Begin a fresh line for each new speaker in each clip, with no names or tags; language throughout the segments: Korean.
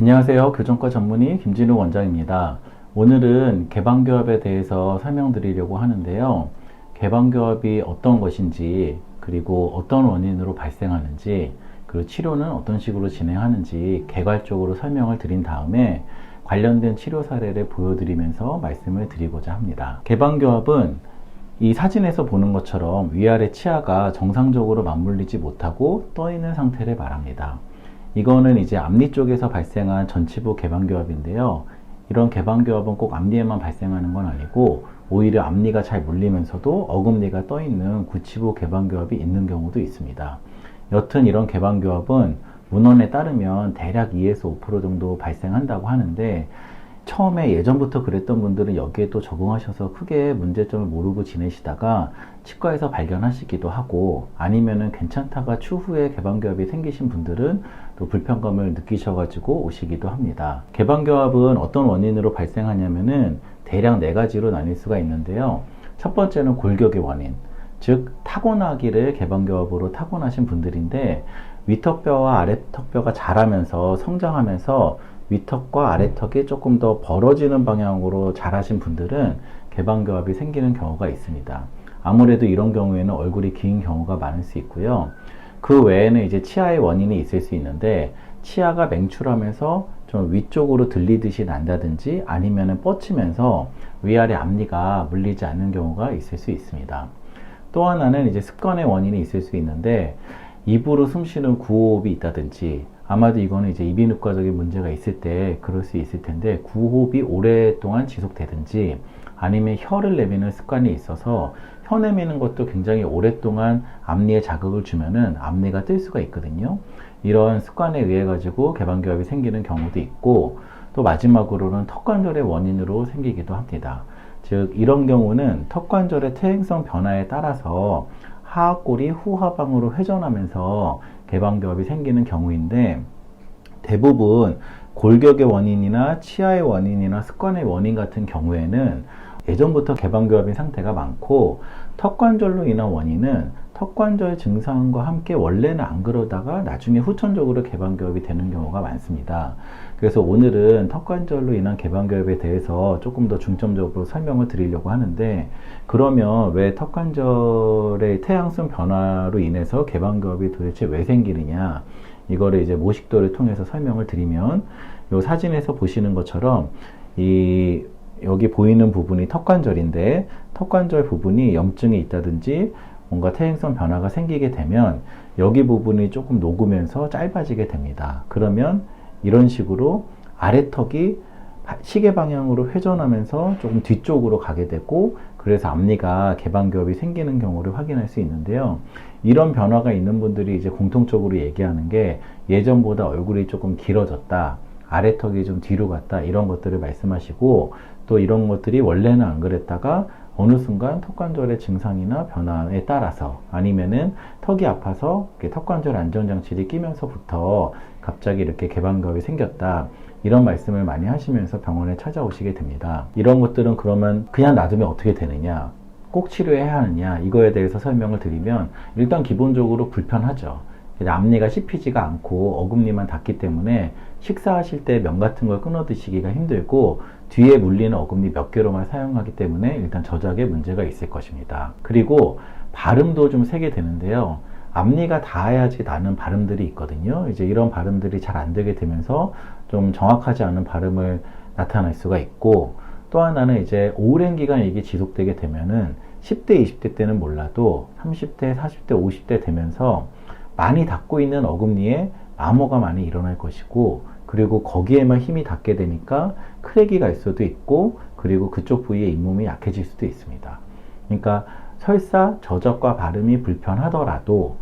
안녕하세요. 교정과 전문의 김진우 원장입니다. 오늘은 개방교합에 대해서 설명드리려고 하는데요. 개방교합이 어떤 것인지, 그리고 어떤 원인으로 발생하는지, 그리고 치료는 어떤 식으로 진행하는지 개괄적으로 설명을 드린 다음에 관련된 치료 사례를 보여드리면서 말씀을 드리고자 합니다. 개방교합은 이 사진에서 보는 것처럼 위아래 치아가 정상적으로 맞물리지 못하고 떠 있는 상태를 말합니다. 이거는 이제 앞니 쪽에서 발생한 전치부 개방교합인데요. 이런 개방교합은 꼭 앞니에만 발생하는 건 아니고 오히려 앞니가 잘 물리면서도 어금니가 떠 있는 구치부 개방교합이 있는 경우도 있습니다. 여튼 이런 개방교합은 문헌에 따르면 대략 2에서 5% 정도 발생한다고 하는데 처음에 예전부터 그랬던 분들은 여기에 또 적응하셔서 크게 문제점을 모르고 지내시다가 치과에서 발견하시기도 하고 아니면은 괜찮다가 추후에 개방교합이 생기신 분들은 또 불편감을 느끼셔가지고 오시기도 합니다. 개방교합은 어떤 원인으로 발생하냐면은 대략 네 가지로 나뉠 수가 있는데요. 첫 번째는 골격의 원인, 즉 타고나기를 개방교합으로 타고나신 분들인데 위턱뼈와 아래턱뼈가 자라면서 성장하면서 위턱과 아래턱이 조금 더 벌어지는 방향으로 자라신 분들은 개방교합이 생기는 경우가 있습니다. 아무래도 이런 경우에는 얼굴이 긴 경우가 많을 수 있고요. 그 외에는 이제 치아의 원인이 있을 수 있는데 치아가 맹출하면서 좀 위쪽으로 들리듯이 난다든지 아니면은 뻗치면서 위아래 앞니가 물리지 않는 경우가 있을 수 있습니다. 또 하나는 이제 습관의 원인이 있을 수 있는데 입으로 숨 쉬는 구호흡이 있다든지 아마도 이거는 이제 이비인후과적인 문제가 있을 때 그럴 수 있을 텐데 구호흡이 오랫동안 지속되든지 아니면 혀를 내미는 습관이 있어서 혀 내미는 것도 굉장히 오랫동안 앞니에 자극을 주면은 앞니가 뜰 수가 있거든요. 이런 습관에 의해 가지고 개방교합이 생기는 경우도 있고 또 마지막으로는 턱관절의 원인으로 생기기도 합니다. 즉 이런 경우는 턱관절의 퇴행성 변화에 따라서 하악골이 후하방으로 회전하면서 개방교합이 생기는 경우인데 대부분 골격의 원인이나 치아의 원인이나 습관의 원인 같은 경우에는 예전부터 개방교합인 상태가 많고 턱관절로 인한 원인은 턱관절 증상과 함께 원래는 안 그러다가 나중에 후천적으로 개방교합이 되는 경우가 많습니다. 그래서 오늘은 턱관절로 인한 개방교합에 대해서 조금 더 중점적으로 설명을 드리려고 하는데 그러면 왜 턱관절의 태양성 변화로 인해서 개방교합이 도대체 왜 생기느냐 이거를 이제 모식도를 통해서 설명을 드리면 이 사진에서 보시는 것처럼 이 여기 보이는 부분이 턱관절인데 턱관절 부분이 염증이 있다든지 뭔가 퇴행성 변화가 생기게 되면 여기 부분이 조금 녹으면서 짧아지게 됩니다. 그러면 이런 식으로 아래턱이 시계 방향으로 회전하면서 조금 뒤쪽으로 가게 되고 그래서 앞니가 개방교합이 생기는 경우를 확인할 수 있는데요. 이런 변화가 있는 분들이 이제 공통적으로 얘기하는 게 예전보다 얼굴이 조금 길어졌다. 아래턱이 좀 뒤로 갔다. 이런 것들을 말씀하시고 또 이런 것들이 원래는 안 그랬다가 어느 순간 턱관절의 증상이나 변화에 따라서 아니면은 턱이 아파서 턱관절 안정장치를 끼면서부터 갑자기 이렇게 개방각이 생겼다. 이런 말씀을 많이 하시면서 병원에 찾아오시게 됩니다. 이런 것들은 그러면 그냥 놔두면 어떻게 되느냐? 꼭 치료해야 하느냐? 이거에 대해서 설명을 드리면 일단 기본적으로 불편하죠. 앞니가 씹히지가 않고 어금니만 닿기 때문에 식사하실 때 면 같은 걸 끊어 드시기가 힘들고 뒤에 물리는 어금니 몇 개로만 사용하기 때문에 일단 저작에 문제가 있을 것입니다. 그리고 발음도 좀 세게 되는데요. 앞니가 닿아야지 나는 발음들이 있거든요. 이제 이런 발음들이 잘 안 되게 되면서 좀 정확하지 않은 발음을 나타낼 수가 있고 또 하나는 이제 오랜 기간 이게 지속되게 되면은 10대, 20대 때는 몰라도 30대, 40대, 50대 되면서 많이 닿고 있는 어금니에 암호가 많이 일어날 것이고 그리고 거기에만 힘이 닿게 되니까 크랙이 갈 수도 있고 그리고 그쪽 부위의 잇몸이 약해질 수도 있습니다. 그러니까 설사 저작과 발음이 불편하더라도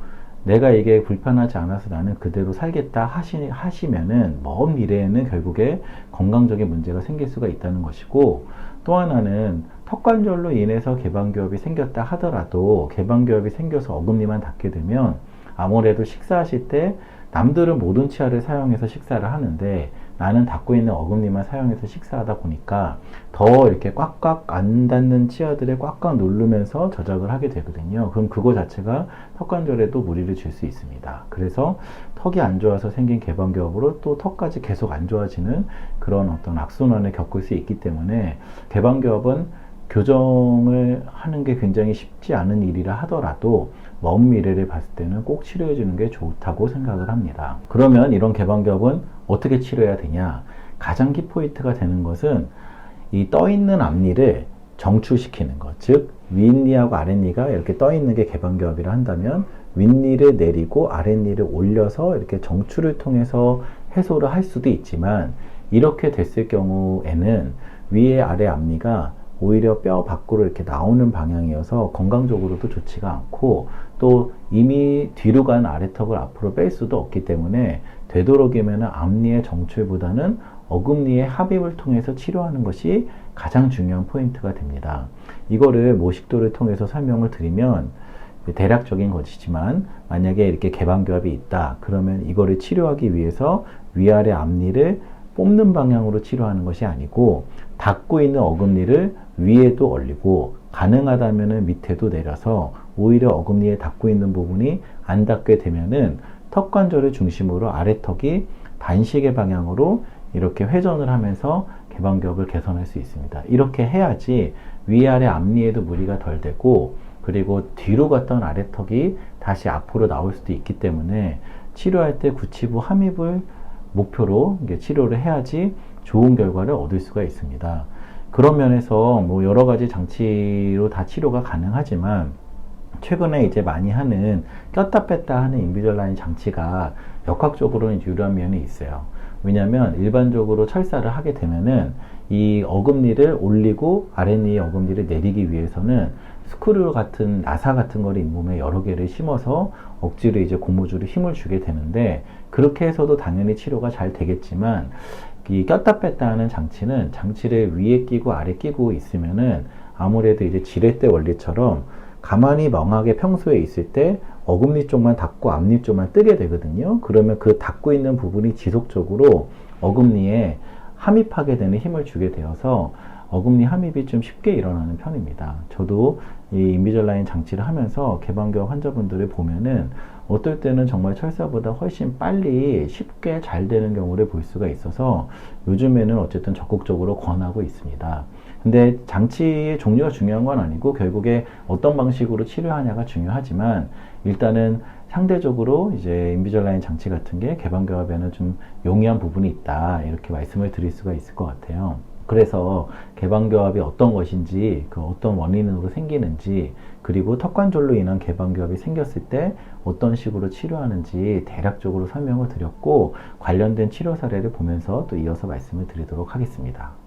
내가 이게 불편하지 않아서 나는 그대로 살겠다 하시, 하시면은 먼 미래에는 결국에 건강적인 문제가 생길 수가 있다는 것이고 또 하나는 턱관절로 인해서 개방교합이 생겼다 하더라도 개방교합이 생겨서 어금니만 닿게 되면 아무래도 식사하실 때 남들은 모든 치아를 사용해서 식사를 하는데 나는 닫고 있는 어금니만 사용해서 식사하다 보니까 더 이렇게 꽉꽉 안 닿는 치아들에 꽉꽉 누르면서 저작을 하게 되거든요. 그럼 그거 자체가 턱관절에도 무리를 줄 수 있습니다. 그래서 턱이 안 좋아서 생긴 개방기업으로 또 턱까지 계속 안 좋아지는 그런 어떤 악순환을 겪을 수 있기 때문에 개방기업은 교정을 하는 게 굉장히 쉽지 않은 일이라 하더라도 먼 미래를 봤을 때는 꼭 치료해 주는 게 좋다고 생각을 합니다. 그러면 이런 개방기업은 어떻게 치료해야 되냐? 가장 키포인트가 되는 것은 이 떠 있는 앞니를 정출시키는 것. 즉, 윗니하고 아랫니가 이렇게 떠 있는 게 개방기업이라 한다면 윗니를 내리고 아랫니를 올려서 이렇게 정출을 통해서 해소를 할 수도 있지만 이렇게 됐을 경우에는 위에 아래 앞니가 오히려 뼈 밖으로 이렇게 나오는 방향이어서 건강적으로도 좋지가 않고 또 이미 뒤로 간 아래턱을 앞으로 뺄 수도 없기 때문에 되도록이면 앞니의 정출보다는 어금니의 합입을 통해서 치료하는 것이 가장 중요한 포인트가 됩니다. 이거를 모식도를 통해서 설명을 드리면 대략적인 것이지만 만약에 이렇게 개방교합이 있다 그러면 이거를 치료하기 위해서 위아래 앞니를 뽑는 방향으로 치료하는 것이 아니고 닫고 있는 어금니를 위에도 올리고 가능하다면 밑에도 내려서 오히려 어금니에 닿고 있는 부분이 안 닿게 되면은 턱 관절을 중심으로 아래 턱이 반시계 방향으로 이렇게 회전을 하면서 개방격을 개선할 수 있습니다. 이렇게 해야지 위아래 앞니에도 무리가 덜 되고 그리고 뒤로 갔던 아래 턱이 다시 앞으로 나올 수도 있기 때문에 치료할 때 구치부 함입을 목표로 치료를 해야지 좋은 결과를 얻을 수가 있습니다. 그런 면에서 뭐 여러 가지 장치로 다 치료가 가능하지만 최근에 이제 많이 하는 꼈다 뺐다 하는 인비절라인 장치가 역학적으로는 유리한 면이 있어요. 왜냐하면 일반적으로 철사를 하게 되면은 이 어금니를 올리고 아랫니 어금니를 내리기 위해서는 스크류 같은 나사 같은 거를 잇몸에 여러 개를 심어서 억지로 이제 고무줄에 힘을 주게 되는데 그렇게 해서도 당연히 치료가 잘 되겠지만 이 꼈다 뺐다 하는 장치는 장치를 위에 끼고 아래 끼고 있으면은 아무래도 이제 지렛대 원리처럼 가만히 멍하게 평소에 있을 때 어금니 쪽만 닫고 앞니 쪽만 뜨게 되거든요. 그러면 그 닫고 있는 부분이 지속적으로 어금니에 함입하게 되는 힘을 주게 되어서 어금니 함입이 좀 쉽게 일어나는 편입니다. 저도 이 인비절라인 장치를 하면서 개방경 환자분들을 보면은 어떨 때는 정말 철사보다 훨씬 빨리 쉽게 잘 되는 경우를 볼 수가 있어서 요즘에는 어쨌든 적극적으로 권하고 있습니다. 근데 장치의 종류가 중요한 건 아니고 결국에 어떤 방식으로 치료하냐가 중요하지만 일단은 상대적으로 이제 인비절라인 장치 같은 게 개방교합에는 좀 용이한 부분이 있다 이렇게 말씀을 드릴 수가 있을 것 같아요. 그래서 개방교합이 어떤 것인지 그 어떤 원인으로 생기는지 그리고 턱관절로 인한 개방교합이 생겼을 때 어떤 식으로 치료하는지 대략적으로 설명을 드렸고 관련된 치료 사례를 보면서 또 이어서 말씀을 드리도록 하겠습니다.